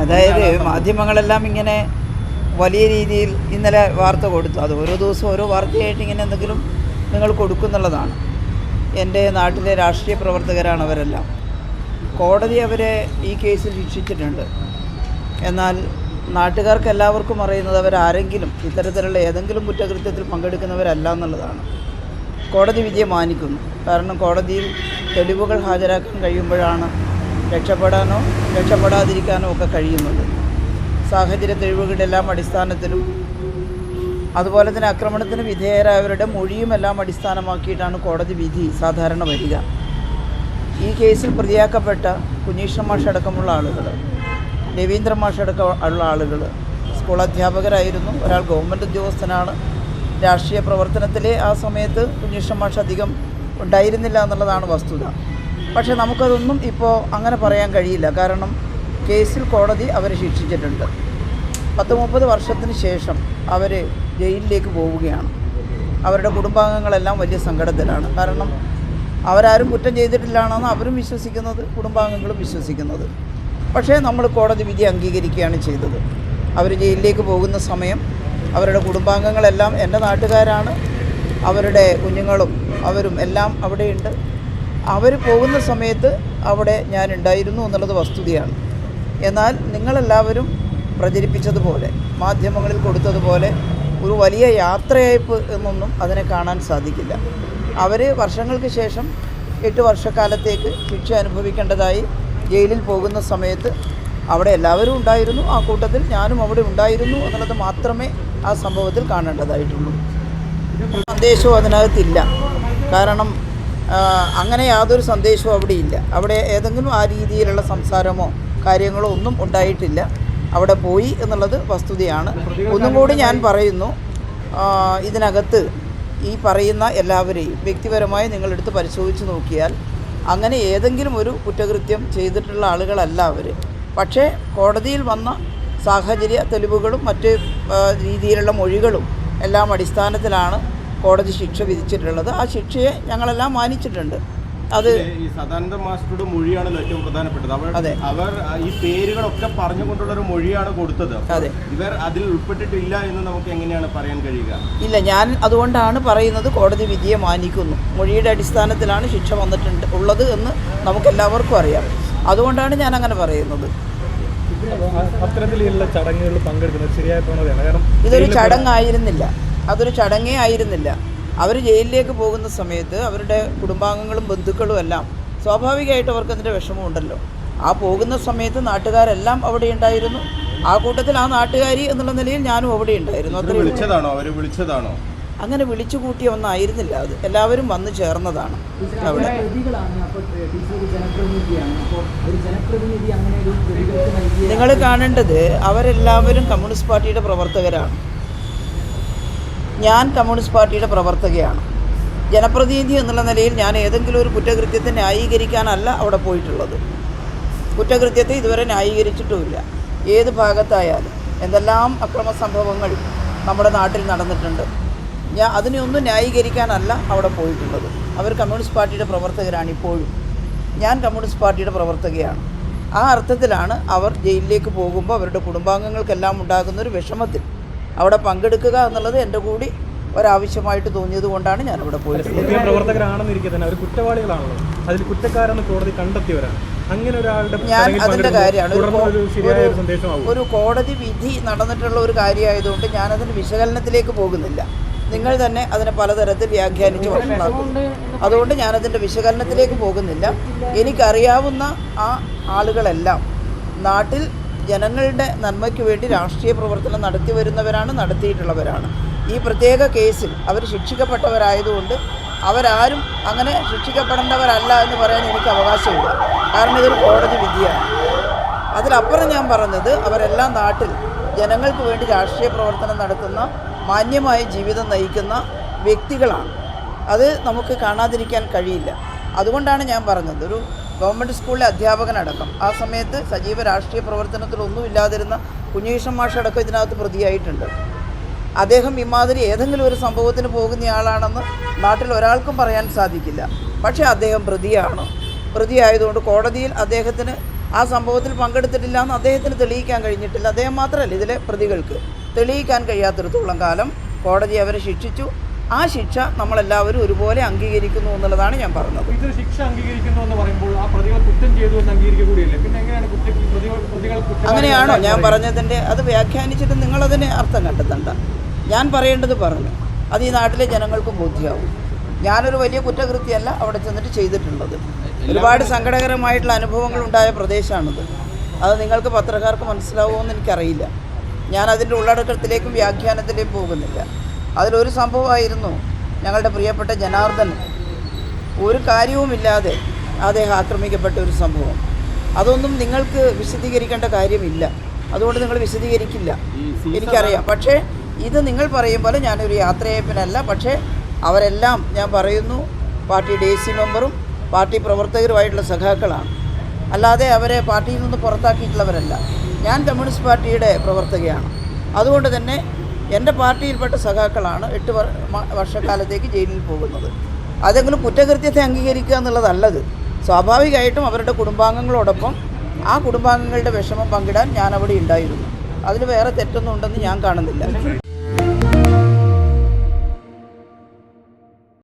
അതായത് മാധ്യമങ്ങളെല്ലാം ഇങ്ങനെ വലിയ രീതിയിൽ ഇന്നലെ വാർത്ത കൊടുത്തു. അത് ഓരോ ദിവസവും ഓരോ വാർത്തയായിട്ട് ഇങ്ങനെ എന്തെങ്കിലും നിങ്ങൾ കൊടുക്കുന്നുള്ളതാണ്. എന്റെ നാട്ടിലെ രാഷ്ട്രീയ പ്രവർത്തകരാണ് അവരെല്ലാം. കോടതി അവരെ ഈ കേസിൽ ശിക്ഷിച്ചിട്ടുണ്ട്. എന്നാൽ നാട്ടുകാർക്ക് എല്ലാവർക്കും അറിയുന്നത് അവരാരെങ്കിലും ഇത്തരത്തിലുള്ള ഏതെങ്കിലും കുറ്റകൃത്യത്തിൽ പങ്കെടുക്കുന്നവരല്ല എന്നുള്ളതാണ്. കോടതി വിധിയെ മാനിക്കുന്നു. കാരണം കോടതിയിൽ തെളിവുകൾ ഹാജരാക്കാൻ കഴിയുമ്പോഴാണ് രക്ഷപ്പെടാനോ രക്ഷപ്പെടാതിരിക്കാനോ ഒക്കെ കഴിയുന്നുണ്ട്. സാഹചര്യ തെളിവുകളുടെ എല്ലാം അടിസ്ഥാനത്തിലും അതുപോലെ തന്നെ ആക്രമണത്തിന് വിധേയരായവരുടെ മൊഴിയും എല്ലാം അടിസ്ഥാനമാക്കിയിട്ടാണ് കോടതി വിധി സാധാരണ വരിക. ഈ കേസിൽ പ്രതിയാക്കപ്പെട്ട കുഞ്ഞീഷ്ണ മാഷ് അടക്കമുള്ള ആളുകൾ രവീന്ദ്ര മാഷ് അടക്കം ഉള്ള ആളുകൾ സ്കൂൾ അധ്യാപകരായിരുന്നു ഒരാൾ ഗവൺമെന്റ് ഉദ്യോഗസ്ഥനാണ്. രാഷ്ട്രീയ പ്രവർത്തനത്തിലെ ആ സമയത്ത് കുഞ്ഞീഷ്ണ മാഷ് അധികം ഉണ്ടായിരുന്നില്ല എന്നുള്ളതാണ് വസ്തുത. പക്ഷേ നമുക്കതൊന്നും ഇപ്പോൾ അങ്ങനെ പറയാൻ കഴിയില്ല. കാരണം കേസിൽ കോടതി അവരെ ശിക്ഷിച്ചിട്ടുണ്ട്. പത്ത് മുപ്പത് വർഷത്തിന് ശേഷം അവർ ജയിലിലേക്ക് പോവുകയാണ്. അവരുടെ കുടുംബാംഗങ്ങളെല്ലാം വലിയ സങ്കടത്തിലാണ്. കാരണം അവരാരും കുറ്റം ചെയ്തിട്ടില്ലാണെന്ന് അവരും വിശ്വസിക്കുന്നത് കുടുംബാംഗങ്ങളും വിശ്വസിക്കുന്നത്. പക്ഷേ നമ്മൾ കോടതി വിധി അംഗീകരിക്കുകയാണ് ചെയ്തത്. അവർ ജയിലിലേക്ക് പോകുന്ന സമയം അവരുടെ കുടുംബാംഗങ്ങളെല്ലാം എന്റെ നാട്ടുകാരാണ്. അവരുടെ കുഞ്ഞുങ്ങളും അവരും എല്ലാം അവിടെയുണ്ട്. അവർ പോകുന്ന സമയത്ത് അവിടെ ഞാൻ ഉണ്ടായിരുന്നു എന്നുള്ളത് വസ്തുതയാണ്. എന്നാൽ നിങ്ങളെല്ലാവരും പ്രചരിപ്പിച്ചതുപോലെ മാധ്യമങ്ങളിൽ കൊടുത്തതുപോലെ ഒരു വലിയ യാത്രയയപ്പ് എന്നൊന്നും അതിനെ കാണാൻ സാധിക്കില്ല. അവർ വർഷങ്ങൾക്ക് ശേഷം എട്ട് വർഷക്കാലത്തേക്ക് ശിക്ഷ അനുഭവിക്കേണ്ടതായി ജയിലിൽ പോകുന്ന സമയത്ത് അവിടെ എല്ലാവരും ഉണ്ടായിരുന്നു. ആ കൂട്ടത്തിൽ ഞാനും അവിടെ ഉണ്ടായിരുന്നു എന്നുള്ളത് മാത്രമേ ആ സംഭവത്തിൽ കാണേണ്ടതായിട്ടുള്ളൂ. സന്ദേശവും അതിനകത്തില്ല. കാരണം അങ്ങനെ യാതൊരു സന്ദേശവും അവിടെ ഇല്ല. അവിടെ ഏതെങ്കിലും ആ രീതിയിലുള്ള സംസാരമോ കാര്യങ്ങളോ ഒന്നും ഉണ്ടായിട്ടില്ല. അവിടെ പോയി എന്നുള്ളത് വസ്തുതയാണ്. ഒന്നും കൂടി ഞാൻ പറയുന്നു ഇതിനകത്ത് ഈ പറയുന്ന എല്ലാവരെയും വ്യക്തിപരമായി നിങ്ങളെടുത്ത് പരിശോധിച്ച് നോക്കിയാൽ അങ്ങനെ ഏതെങ്കിലും ഒരു കുറ്റകൃത്യം ചെയ്തിട്ടുള്ള ആളുകളല്ല അവർ പക്ഷേ കോടതിയിൽ വന്ന സാഹചര്യ തെളിവുകളും മറ്റ് രീതിയിലുള്ള മൊഴികളും എല്ലാം അടിസ്ഥാനത്തിലാണ് കോടതി ശിക്ഷ വിധിച്ചിട്ടുള്ളത്. ആ ശിക്ഷയെ ഞങ്ങളെല്ലാം മാനിച്ചിട്ടുണ്ട്. അത് ഈ സദാനന്ദ മാസ്റ്ററുടെ മൊഴിയാണല്ലോ ഏറ്റവും പ്രധാനപ്പെട്ടത്. അവർ അതെ. അവർ ഈ പേരുകളൊക്കെ പറഞ്ഞുകൊണ്ടുള്ള ഒരു മൊഴിയാണ് കൊടുത്തത്. അതെ. ഇവർ അതിൽ ഉൾപ്പെട്ടിട്ടില്ല എന്ന് നമുക്ക് എങ്ങനെയാണ് പറയാൻ കഴിയുക? ഇല്ല ഞാൻ അതുകൊണ്ടാണ് പറയുന്നത് കോടതി വിധിയെ മാനിക്കുന്നു. മൊഴിയുടെ അടിസ്ഥാനത്തിലാണ് ശിക്ഷ വന്നിട്ടുണ്ട് ഉള്ളത് എന്ന് നമുക്കെല്ലാവർക്കും അറിയാം. അതുകൊണ്ടാണ് ഞാൻ അങ്ങനെ പറയുന്നത്. അത്തരത്തിലുള്ള ചടങ്ങുകളിൽ പങ്കെടുക്കുന്നത് ശരിയായ കാരണം ഇതൊരു ചടങ്ങായിരുന്നില്ല. അതൊരു ചടങ്ങേ ആയിരുന്നില്ല. അവർ ജയിലിലേക്ക് പോകുന്ന സമയത്ത് അവരുടെ കുടുംബാംഗങ്ങളും ബന്ധുക്കളും എല്ലാം സ്വാഭാവികമായിട്ട് അവർക്ക് അതിന്റെ വിഷമമുണ്ടല്ലോ. ആ പോകുന്ന സമയത്ത് നാട്ടുകാരെല്ലാം അവിടെ ഉണ്ടായിരുന്നു ആ കൂട്ടത്തിൽ ആ നാട്ടുകാരി എന്നുള്ള നിലയിൽ ഞാനും അവിടെ ഉണ്ടായിരുന്നു അത്ര വിളിച്ചതാണോ? അവർ വിളിച്ചതാണോ? അങ്ങനെ വിളിച്ചു കൂട്ടിയ ഒന്നായിരുന്നില്ല അത് എല്ലാവരും വന്നു ചേർന്നതാണ് അവിടെ. പ്രതികളാണ്. അപ്പോൾ ടീച്ചർ ജനപ്രതിനിധിയാണ്. അപ്പോൾ ഒരു ജനപ്രതിനിധി അങ്ങനെ ഒരു പ്രതികൾക്ക് നൽകിയ നിങ്ങൾ കാണേണ്ടത് അവരെല്ലാവരും കമ്മ്യൂണിസ്റ്റ് പാർട്ടിയുടെ പ്രവർത്തകരാണ്. ഞാൻ കമ്മ്യൂണിസ്റ്റ് പാർട്ടിയുടെ പ്രവർത്തകയാണ്. ജനപ്രതിനിധി എന്നുള്ള നിലയിൽ ഞാൻ ഏതെങ്കിലും ഒരു കുറ്റകൃത്യത്തെ ന്യായീകരിക്കാനല്ല അവിടെ പോയിട്ടുള്ളത്. കുറ്റകൃത്യത്തെ ഇതുവരെ ന്യായീകരിച്ചിട്ടുമില്ല. ഏത് ഭാഗത്തായാലും എന്തെല്ലാം അക്രമ സംഭവങ്ങൾ നമ്മുടെ നാട്ടിൽ നടന്നിട്ടുണ്ട് ഞാൻ അതിനെയൊന്നും ന്യായീകരിക്കാനല്ല അവിടെ പോയിട്ടുള്ളത്. അവർ കമ്മ്യൂണിസ്റ്റ് പാർട്ടിയുടെ പ്രവർത്തകരാണ് ഇപ്പോഴും. ഞാൻ കമ്മ്യൂണിസ്റ്റ് പാർട്ടിയുടെ പ്രവർത്തകയാണ്. ആ അർത്ഥത്തിലാണ് അവർ ജയിലിലേക്ക് പോകുമ്പോൾ അവരുടെ കുടുംബാംഗങ്ങൾക്കെല്ലാം ഉണ്ടാകുന്ന ഒരു വിഷമത്തിൽ അവിടെ പങ്കെടുക്കുക എന്നുള്ളത് എന്റെ കൂടി ഒരാവശ്യമായിട്ട് തോന്നിയത് കൊണ്ടാണ് ഞാൻ അവിടെ പോയത് പ്രവർത്തകരാണെന്നിരിക്കെ തന്നെ അവർ കുറ്റവാളികളാണല്ലോ. അതിൽ കുറ്റക്കാരെന്ന് കോടതി കണ്ടെത്തിയവരാണ്. അങ്ങനെ ഒരാളുടെ ഞാൻ അതിന്റെ കാര്യമാണ് ഒരു കോടതി വിധി നടന്നിട്ടുള്ള ഒരു കാര്യമായതുകൊണ്ട് ഞാനതിന് വിശകലനത്തിലേക്ക് പോകുന്നില്ല. നിങ്ങൾ തന്നെ അതിനെ പലതരത്തിൽ വ്യാഖ്യാനിച്ച് വഷളാക്കും അതുകൊണ്ട് ഞാനതിന്റെ വിശകലനത്തിലേക്ക് പോകുന്നില്ല. എനിക്കറിയാവുന്ന ആ ആളുകളെല്ലാം നാട്ടിൽ ജനങ്ങളുടെ നന്മയ്ക്ക് വേണ്ടി രാഷ്ട്രീയ പ്രവർത്തനം നടത്തി വരുന്നവരാണ് നടത്തിയിട്ടുള്ളവരാണ്. ഈ പ്രത്യേക കേസിൽ അവർ ശിക്ഷിക്കപ്പെട്ടവരായതുകൊണ്ട് അവരാരും അങ്ങനെ ശിക്ഷിക്കപ്പെടേണ്ടവരല്ല എന്ന് പറയാൻ എനിക്ക് അവകാശമില്ല. കാരണം ഇതൊരു കോടതി വിധിയാണ്. അതിലപ്പുറം ഞാൻ പറഞ്ഞത് അവരെല്ലാം നാട്ടിൽ ജനങ്ങൾക്ക് വേണ്ടി രാഷ്ട്രീയ പ്രവർത്തനം നടത്തുന്ന മാന്യമായ ജീവിതം നയിക്കുന്ന വ്യക്തികളാണ്. അത് നമുക്ക് കാണാതിരിക്കാൻ കഴിയില്ല. അതുകൊണ്ടാണ് ഞാൻ പറഞ്ഞത്. ഒരു ഗവൺമെന്റ് സ്കൂളിലെ അധ്യാപകനടക്കം. ആ സമയത്ത് സജീവ രാഷ്ട്രീയ പ്രവർത്തനത്തിലൊന്നുമില്ലാതിരുന്ന കുഞ്ഞീഷൻ മാഷടക്കം ഇതിനകത്ത് പ്രതിയായിട്ടുണ്ട്. അദ്ദേഹം ഇമാതിരി ഏതെങ്കിലും ഒരു സംഭവത്തിന് പോകുന്നയാളാണെന്ന് നാട്ടിൽ ഒരാൾക്കും പറയാൻ സാധിക്കില്ല. പക്ഷേ അദ്ദേഹം പ്രതിയാണ്. പ്രതിയായതുകൊണ്ട് കോടതിയിൽ അദ്ദേഹത്തിന് ആ സംഭവത്തിൽ പങ്കെടുത്തിട്ടില്ല എന്ന് അദ്ദേഹത്തിന് തെളിയിക്കാൻ കഴിഞ്ഞിട്ടില്ല. അദ്ദേഹം മാത്രമല്ല ഇതിലെ പ്രതികൾക്ക് തെളിയിക്കാൻ കഴിയാത്തിടത്തോളം കാലം കോടതി അവരെ ശിക്ഷിച്ചു. ആ ശിക്ഷ നമ്മളെല്ലാവരും ഒരുപോലെ അംഗീകരിക്കുന്നു എന്നുള്ളതാണ് ഞാൻ പറഞ്ഞത്. ഇതൊരു ശിക്ഷ അംഗീകരിക്കുന്നു എന്ന് പ്രതികൾ പിന്നെ എങ്ങനെയാണ് പ്രതികൾ അങ്ങനെയാണോ ഞാൻ? പറഞ്ഞതിന്റെ അത് വ്യാഖ്യാനിച്ചിട്ട് നിങ്ങളതിന് അർത്ഥം കണ്ടെത്തണ്ട. ഞാൻ പറയേണ്ടത് പറഞ്ഞു. അത് ഈ നാട്ടിലെ ജനങ്ങൾക്കും ബോധ്യമാവും ഞാനൊരു വലിയ കുറ്റകൃത്യമല്ല അവിടെ ചെന്നിട്ട് ചെയ്തിട്ടുള്ളത്. ഒരുപാട് സങ്കടകരമായിട്ടുള്ള അനുഭവങ്ങൾ ഉണ്ടായ പ്രദേശമാണിത് അത് നിങ്ങൾക്ക് പത്രക്കാർക്ക് മനസ്സിലാവുമെന്ന് എനിക്കറിയില്ല. ഞാൻ അതിന്റെ ഉള്ളടക്കത്തിലേക്കും വ്യാഖ്യാനത്തിലേക്കും പോകുന്നില്ല. അതിലൊരു സംഭവമായിരുന്നു ഞങ്ങളുടെ പ്രിയപ്പെട്ട ജനാർദ്ദൻ ഒരു കാര്യവുമില്ലാതെ അദ്ദേഹം ആക്രമിക്കപ്പെട്ട ഒരു സംഭവം. അതൊന്നും നിങ്ങൾക്ക് വിശദീകരിക്കേണ്ട കാര്യമില്ല. അതുകൊണ്ട് നിങ്ങൾ വിശദീകരിക്കില്ല. എനിക്കറിയാം. പക്ഷേ ഇത് നിങ്ങൾ പറയും പോലെ ഞാനൊരു യാത്രയപ്പനല്ല പക്ഷേ അവരെല്ലാം ഞാൻ പറയുന്നു. പാർട്ടി ഡി സി മെമ്പറും പാർട്ടി പ്രവർത്തകരുമായിട്ടുള്ള സഖാക്കളാണ്. അല്ലാതെ അവരെ പാർട്ടിയിൽ നിന്ന് പുറത്താക്കിയിട്ടുള്ളവരല്ല. ഞാൻ കമ്മ്യൂണിസ്റ്റ് പാർട്ടിയുടെ പ്രവർത്തകയാണ്. അതുകൊണ്ട് തന്നെ എന്റെ പാർട്ടിയിൽപ്പെട്ട സഖാക്കളാണ് എട്ട് വർഷക്കാലത്തേക്ക് ജയിലിൽ പോകുന്നത്. അതെങ്കിലും കുറ്റകൃത്യത്തെ അംഗീകരിക്കുക എന്നുള്ളതല്ലത്. സ്വാഭാവികമായിട്ടും അവരുടെ കുടുംബാംഗങ്ങളോടൊപ്പം ആ കുടുംബാംഗങ്ങളുടെ വിഷമം പങ്കിടാൻ ഞാൻ അവിടെ ഉണ്ടായിരുന്നു. അതിൽ വേറെ തെറ്റൊന്നും ഉണ്ടെന്ന് ഞാൻ കാണുന്നില്ല.